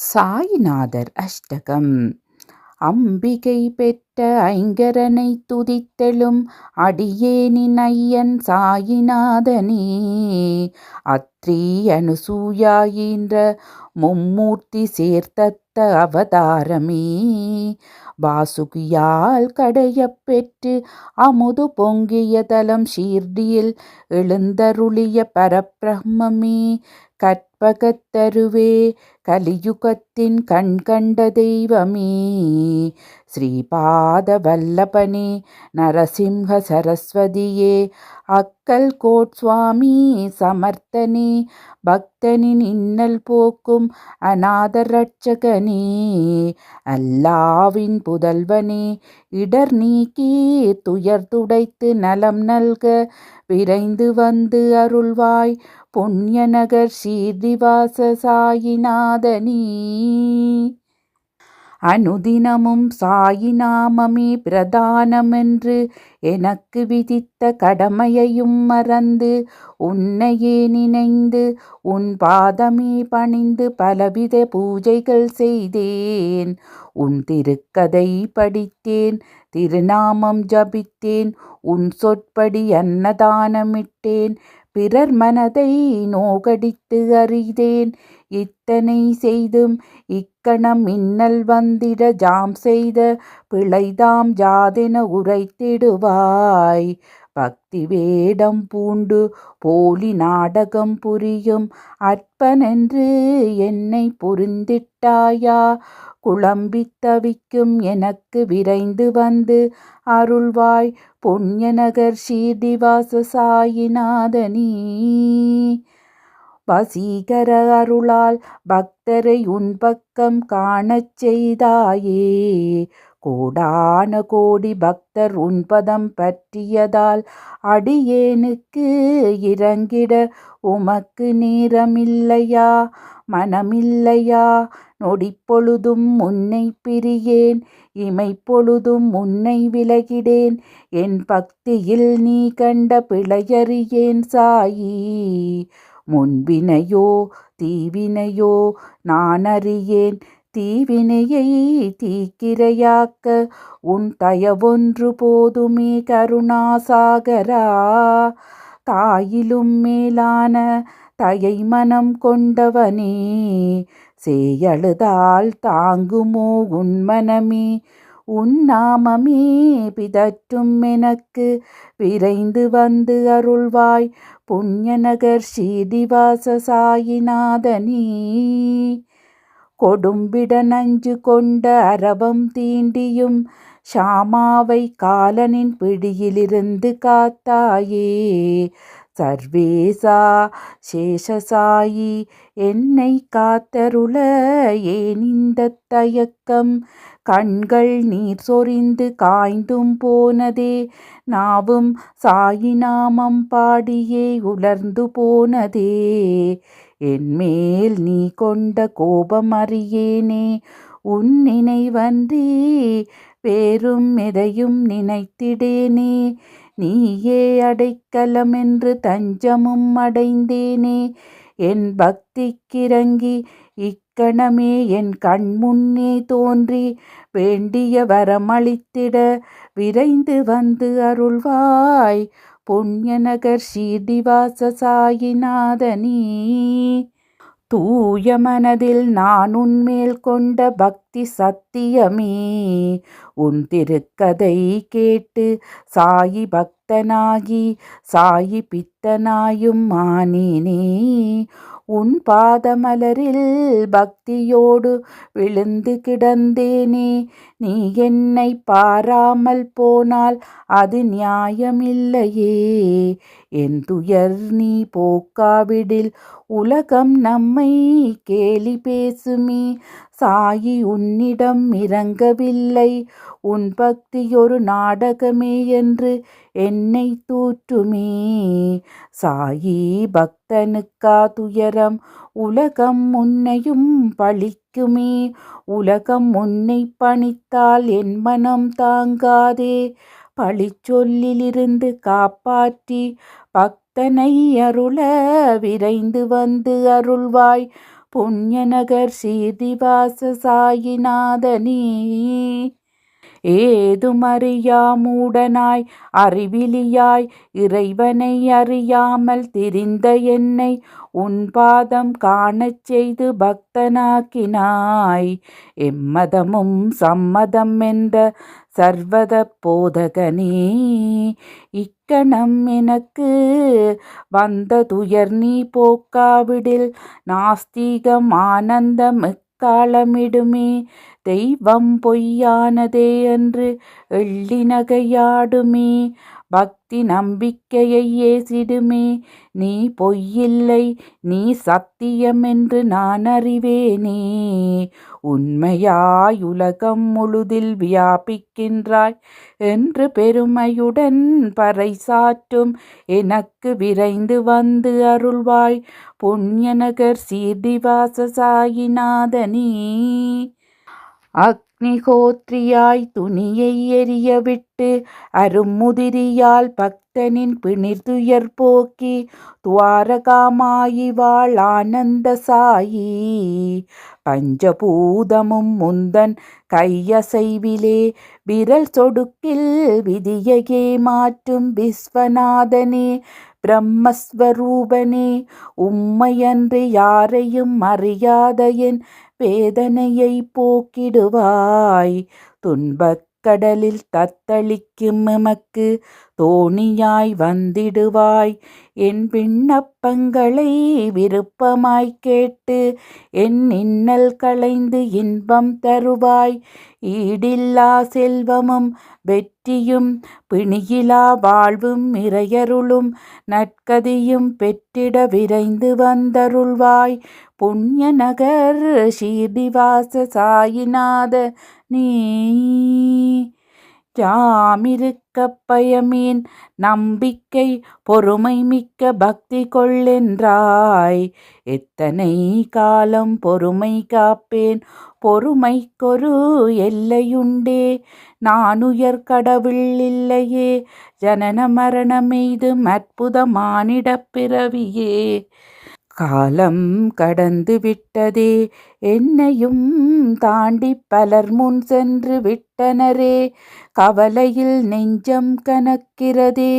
சாய்நாதர் அஷ்டகம். அம்பிகை பெற்ற ஐங்கரனை துதித்தெழும் அடியேனின் ஐயன் சாயிநாதனே. அத்ரி அனுசூயாயின்ற மும்மூர்த்தி சேர்த்தத்த அவதாரமே. வாசுகியால் கடையப்பெற்று அமுது பொங்கிய தலம் ஷீர்டியில் எழுந்தருளிய பரபிரம்மமே. பகத்தருவே கலியுகத்தின் கண் கண்ட தெய்வமே. ஸ்ரீபாத வல்லபனே நரசிம்ஹ சரஸ்வதியே அக்கல் கோட் சுவாமி சமர்த்தனே பக்தனின் இன்னல் போக்கும் அநாதரட்சகனே அல்லாவின் புதல்வனே இடர் நீக்கி துயர் துடைத்து நலம் நல்க விரைந்து வந்து அருள்வாய் புண்ணியநகர் ஸ்ரீதிவாச சாயிநாதனீ அனுதினமும் சாயிநாமமே பிரதானமென்று எனக்கு விதித்த கடமையையும் மறந்து உன்னையே நினைந்து உன் பாதமே பணிந்து பலவித பூஜைகள் செய்தேன். உன் திருக்கதை படித்தேன் திருநாமம் ஜபித்தேன் உன் சொற்படி அன்னதானமிட்டேன் பிறர் மனதை நோகடித்து அறிதேன். இத்தனை செய்தும் இக்கணம் இன்னல் வந்திட ஜாம் செய்த பிழைதாம் ஜாதென உரைத்திடுவாய். பக்தி வேடம் பூண்டு போலி நாடகம் புரியும் அற்பனென்று என்னை புரிந்திட்டாயா? குழம்பித் தவிக்கும் எனக்கு விரைந்து வந்து அருள்வாய் புண்ணியநகர் ஸ்ரீதிவாச சாயிநாதனீ வசீகர அருளால் பக்தரை உன் பக்கம் காணச் செய்தாயே. கோடான கோடி பக்தர் உன்பதம் பற்றியதால் அடியேனுக்கு இறங்கிட உமக்கு நேரமில்லையா? மனமில்லையா? நொடிப்பொழுதும் உன்னை பிரியேன் இமைப்பொழுதும் உன்னை விலகிடேன். என் பக்தியில் நீ கண்ட பிழையறியேன் சாயி. முன்வினையோ தீவினையோ நான் அறியேன் தீவினையை தீக்கிரையாக்க உன் தயவொன்று போதுமே கருணாசாகரா. தாயிலும் மேலான தயை மனம் கொண்டவனே சேயழுதால் தாங்குமோ உன் மனமே. உன் நாமமே பிதற்றும் எனக்கு விரைந்து வந்து அருள்வாய் புண்ணியநகர் ஸ்ரீதிவாச சாயிநாதனே. கொடும்பிட நஞ்சு கொண்ட அரவம் தீண்டியும் ஷாமாவை காலனின் பிடியிலிருந்து காத்தாயே. சர்வேசா சேஷசாயி என்னை காத்தருள ஏன் இந்த தயக்கம்? கண்கள் நீர் சொரிந்து காய்ந்தும் போனதே. நாவும் சாயிநாமம் பாடியே உலர்ந்து போனதே. என்மேல் நீ கொண்ட கோபம் அறியேனே. உன் நினைவன்றி வேறும் எதையும் நினைத்திடேனே. நீயே அடைக்கலம் என்று தஞ்சமும் அடைந்தேனே. என் பக்திக்கிறங்கி இக் இக்கணமே என் கண்முன்னே தோன்றி வேண்டிய வரமளித்திட விரைந்து வந்து அருள்வாய். புண்ணியநகர் ஸ்ரீதிவாச சாயிநாதனீ தூய மனதில் நான் உன்மேல் கொண்ட பக்தி சத்தியமே. உன் திருக்கதை கேட்டு சாயி பக்தனாகி சாயி பித்தனாயும் மானேனே. உன் பாதமலரில் பக்தியோடு விழுந்து கிடந்தேனே நீ என்னை பாராமல் போனால் அது நியாயமில்லையே. என் துயர் நீ போக்காவிடில் உலகம் நம்மை கேலி பேசுமே சாயி உன்னிடம் இறங்கவில்லை. உன் பக்தி ஒரு நாடகமே என்று என்னை தூற்றுமே. சாயி பக்தனுக்கா துயரம்? உலகம் உன்னையும் பழிக்குமே. உலகம் உன்னை பணித்தால் என் மனம் தாங்காதே. பழிச்சொல்லிலிருந்து காப்பாற்றி பக்தனை அருள விரைந்து வந்து அருள்வாய். புண்ணியநகர் சீதிவாச சாயிநாதனே ஏதுமறியா மூடனாய் அறிவிலியாய் இறைவனை அறியாமல் திரிந்த என்னை உன் பாதம் காணச் செய்து பக்தனாக்கினாய். எம்மதமும் சம்மதம் என்ற சர்வத போதகனே இக்கணம் எனக்கு வந்த துயர் நீ போக்காவிடில் நாஸ்திகம் ஆனந்தம் காலமிடுமே தெய்வம் பொய்யானதே என்று எள்ளி நகையாடுமே பக் பக்தி நம்பிக்கையை ஏசிடுமே. நீ பொய்யில்லை நீ சத்தியம் என்று நான் அறிவேனே. உண்மையாய் உலகம் முழுதில் வியாபிக்கின்றாய் என்று பெருமையுடன் பறைசாற்றும் எனக்கு விரைந்து வந்து அருள்வாய். புண்ணியநகர் சீர்திவாச சாயிநாதனே. அக்னிகோத்ரியாய் துணியை எரிய விட்டு அருமுதிரியால் பக்தனின் பிணிர்துயர் போக்கி துவாரகாமாயி வாழ் ஆனந்த சாயி. பஞ்சபூதமும் முந்தன் கையசைவிலே விரல் சொடுக்கில் விதியையே மாற்றும் விஸ்வநாதனே பிரம்மஸ்வரூபனே. உம்மையன்று யாரையும் அறியாத என் வேதனையை போக்கிடுவாய். துன்பக் கடலில் தத்தளிக்கும் எமக்கு தோணியாய் வந்திடுவாய். என் விண்ணப்பங்களை விருப்பமாய் கேட்டு என் இன்னல் களைந்து இன்பம் தருவாய். ஈடில்லா செல்வமும் வெற்றியும் பிணியிலா வாழ்வும் இறையருளும் நற்கதியும் பெற்றிட விரைந்து வந்தருள்வாய். புண்ணிய நகர் ஸ்ரீனிவாச சாயிநாத நீ யாமிருக்க பயமேன் நம்பிக்கை பொறுமை மிக்க பக்தி கொள்ளென்றாய். எத்தனை காலம் பொறுமை காப்பேன்? பொறுமைக்கொரு எல்லையுண்டே. நானுயர் கடவுள் இல்லையே. ஜனன மரணமெய்தும் அற்புதமானிடப் பிறவியே. காலம் கடந்து விட்டதே. என்னையும் தாண்டி பலர் முன் சென்று விட்டனரே. கவலையில் நெஞ்சம் கனக்கிறதே.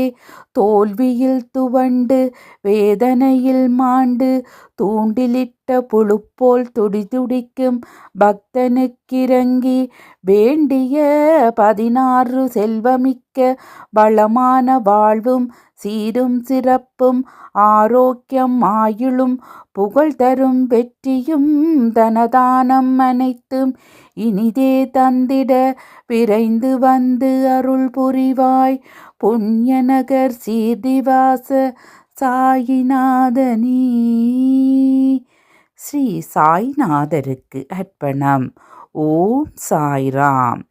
தோல்வியில் துவண்டு வேதனையில் மாண்டு தூண்டிலிட்ட புழுப்போல் துடிதுடிக்கும் பக்தனுக்கிறங்கி வேண்டிய பதினாறு செல்வமிக்க வளமான வாழ்வும் சீரும் சிறப்பும் ஆரோக்கியம் ஆயுளும் புகழ் தரும் வெற்றியும் தனதானம் அனைத்தும் இனிதே தந்திட விரைந்து வந்து அருள் புரிவாய். புண்ணியநகர் சீர்திவாச சாயிநாதனே. ஸ்ரீ சாய்நாதருக்கு அர்ப்பணம். ஓம் சாய்ராம்.